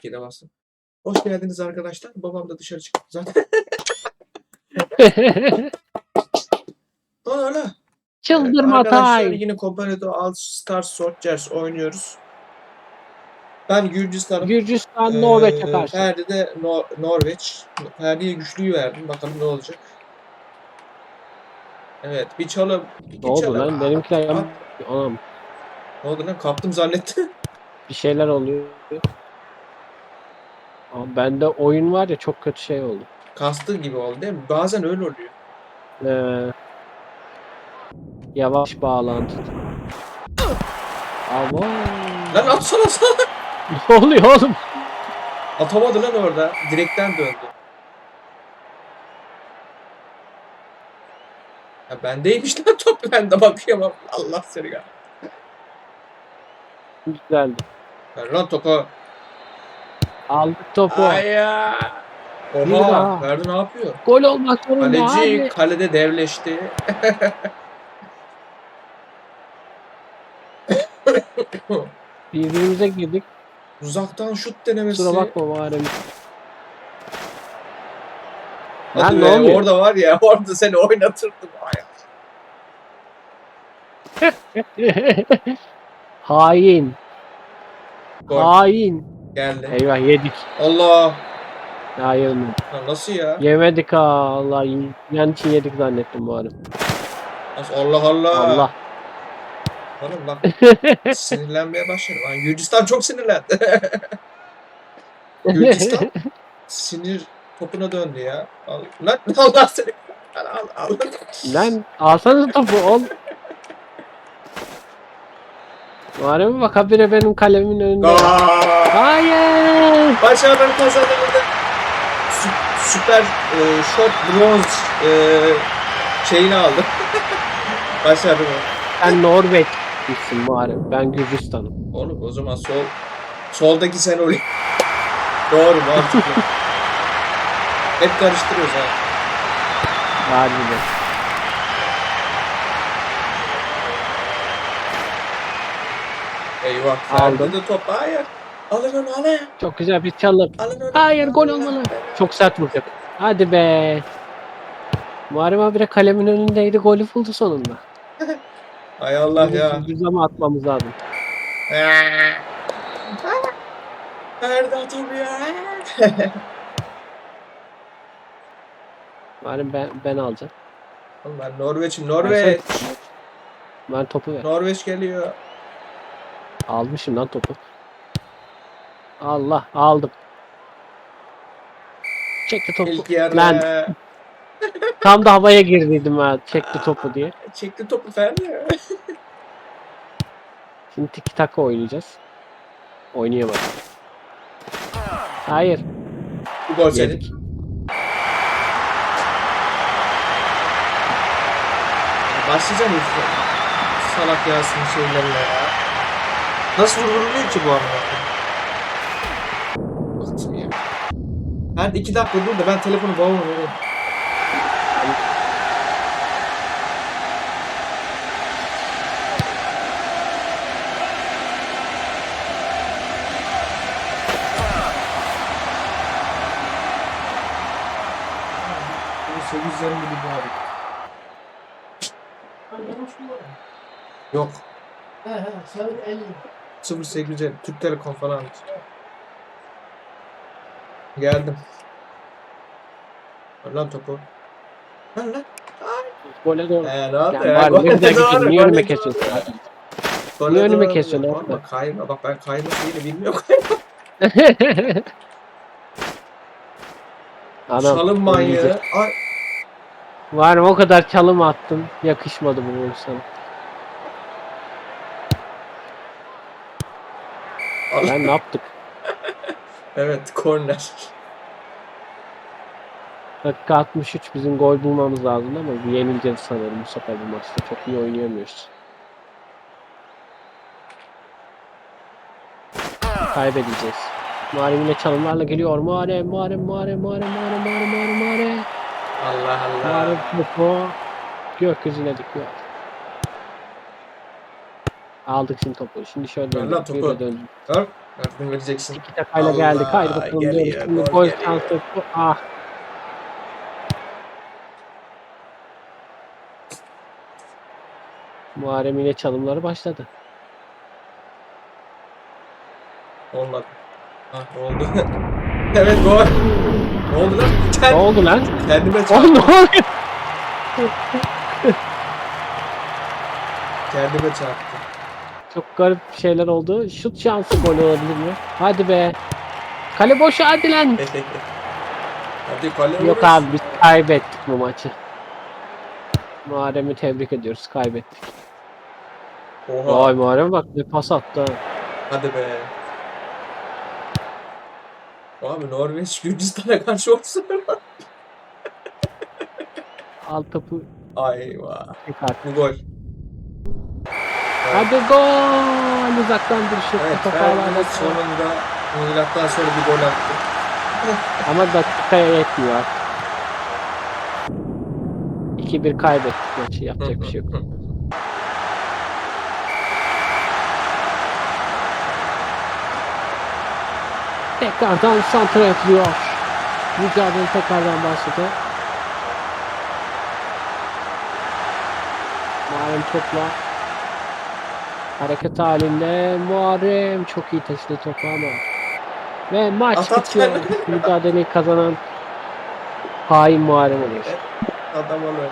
F2'de bastım. Hoş geldiniz arkadaşlar. Babam da dışarı çıktı zaten. Lan öyle. Çıldırma Arkadaşlar tay. yine Comparative All Stars Soldiers oynuyoruz. Ben Gürcistan'ım. Gürcistan Ee, Norveç'e karşı. Ferdi de Nor- Norveç. Ferdi'ye güçlüyü verdim. Bakalım ne olacak. Evet bir çalım. iki Ne oldu çalım. lan? Benimkiler. Anam Ne oldu lan? Kaptım zannettim. bir şeyler oluyor. Ama bende oyun var ya çok kötü şey oldu. Kastı gibi oldu değil mi? Bazen öyle oluyor. Ee, yavaş bağlantı. Ama Lan atsana sana. ne oluyor oğlum? Atamadı lan orada. Direkten döndü. Ya bendeymiş lan top ben de bakıyorum. Allah seni ya. Güzeldi. Ver lan topu. Aldık topu. Ay ya. Bir Oha. Ferdi ne yapıyor? Gol olmak zorunda Kaleci abi. kalede devleşti. Birbirimize girdik. Uzaktan şut denemesi. Kusura bakma bari. Hadi Lan be, ne oluyor? Orada var ya orada seni oynatırdım. Ay. Hain. Gol Hain. Geldi. Eyvah yedik. Allah. Hayır Lan nasıl ya? Yemedik ha Allah. Yan için yedik zannettim bu arada. Nasıl? Allah Allah. Allah. Oğlum bak sinirlenmeye başladım. Lan Gürcistan çok sinirlendi. Gürcistan sinir topuna döndü ya. Al, lan Allah seni. Al, al, al. Lan alsanız topu ol. Mı bak habire benim kalemimin önünde. Hayır. Başarıları kazanıldı. Sü- Süper e, shot bronz e, şeyini aldı. Başardı mı? Sen Norveç gitsin bari. Ben Gürcistan'ım. Oğlum o zaman sol soldaki sen ol. Doğru mantıklı. Hep karıştırıyoruz ha. Harbiden. Eyvah. Aldım. Ferdi de top. Hayır. Alın onu alın. Çok güzel bir çalım. Alın onu. Hayır gol olmalı. Çok sert vuracak. Hadi be. Muharrem abi de kalemin önündeydi. Golü buldu sonunda. Hay Allah ya. Düz ama atmamız lazım. Ferdi atamıyor. Muharrem ben, ben alacağım. Oğlum ben Norveç'im. Norveç. Ben topu ver. Norveç geliyor. Almışım lan topu. Allah aldım. Çekti topu. İlk yarı. Lan tam da havaya girdiydim ha. Çekti topu diye. Çekti topu Ferdi. Şimdi tiki taka oynayacağız. Oynayamadım. Hayır. Bu gol senin. Başlayacağım işte. Salak Yasin şeylerle ya. Nasıl vuruluyor ki bu arada? Bıktım ya. Hadi iki dakika dur da ben telefonu babama vereyim. Bu 850 gibi abi. Yok. He he, sarı 50. 0850 Türk Telekom falan. Geldim. Ver lan topu. Ver lan. Gole doğru. Ee, ne oldu Yani ya? var ne güzel gidiyorsun. Niye önüme kesiyorsun? Gole Niye önüme kesiyorsun? Korkma kayma. Bak ben kayma şeyini bilmiyorum. Adam, Çalım manyağı. Ay. Var mı o kadar çalım attım. Yakışmadı bu sana. Allah. Ben ne yaptık? Evet korner. Dakika 63 bizim gol bulmamız lazım ama yenileceğiz sanırım bu sefer bu maçta. Çok iyi oynayamıyoruz. Kaybedeceğiz. Muharrem yine çalımlarla geliyor. Muharrem, Muharrem, Muharrem, Muharrem, Muharrem, Muharrem, Muharrem, Muharrem. Allah Allah. Muharrem topu gökyüzüne dikiyor. Aldık şimdi topu. Şimdi şöyle Ver lan döndük. topu. Döndük. Ver. Yardım vereceksin. İki takayla geldik. Haydi Allah, bakalım geliyor. Şimdi gol şansı. Ah. Muharrem yine çalımları başladı. Olmadı. Ha oldu. evet gol. Ne oldu lan? Ne Kend, oldu lan? kendime çarptım. ne oluyor? Kendime çarptım. Çok garip şeyler oldu. Şut şansı gol olabilir mi? Hadi be. Kale boş hadi lan. Hadi kale Yok abi biz kaybettik bu maçı. Muharrem'i tebrik ediyoruz. Kaybettik. Oha. Vay Muharrem bak ne pas attı. ha. Hadi be. Abi Norveç Gürcistan'a karşı olsun. Al topu Ayva. çıkar. Bu gol. Hadi gol. Uzaktan bir şut. Evet, topu Ferdi alana- sonunda milattan sonra bir gol attı. Ama dakikaya yetmiyor artık. 2-1 kaybettik maçı. Yapacak bir şey yok. Tekrardan santra yapılıyor. Mücadele tekrardan başladı. Muharrem topla. Hareket halinde Muharrem çok iyi taşıdı topu ama. Ve maç At, at, bitiyor. Mücadeleyi kazanan hain Muharrem oluyor. Adam olur.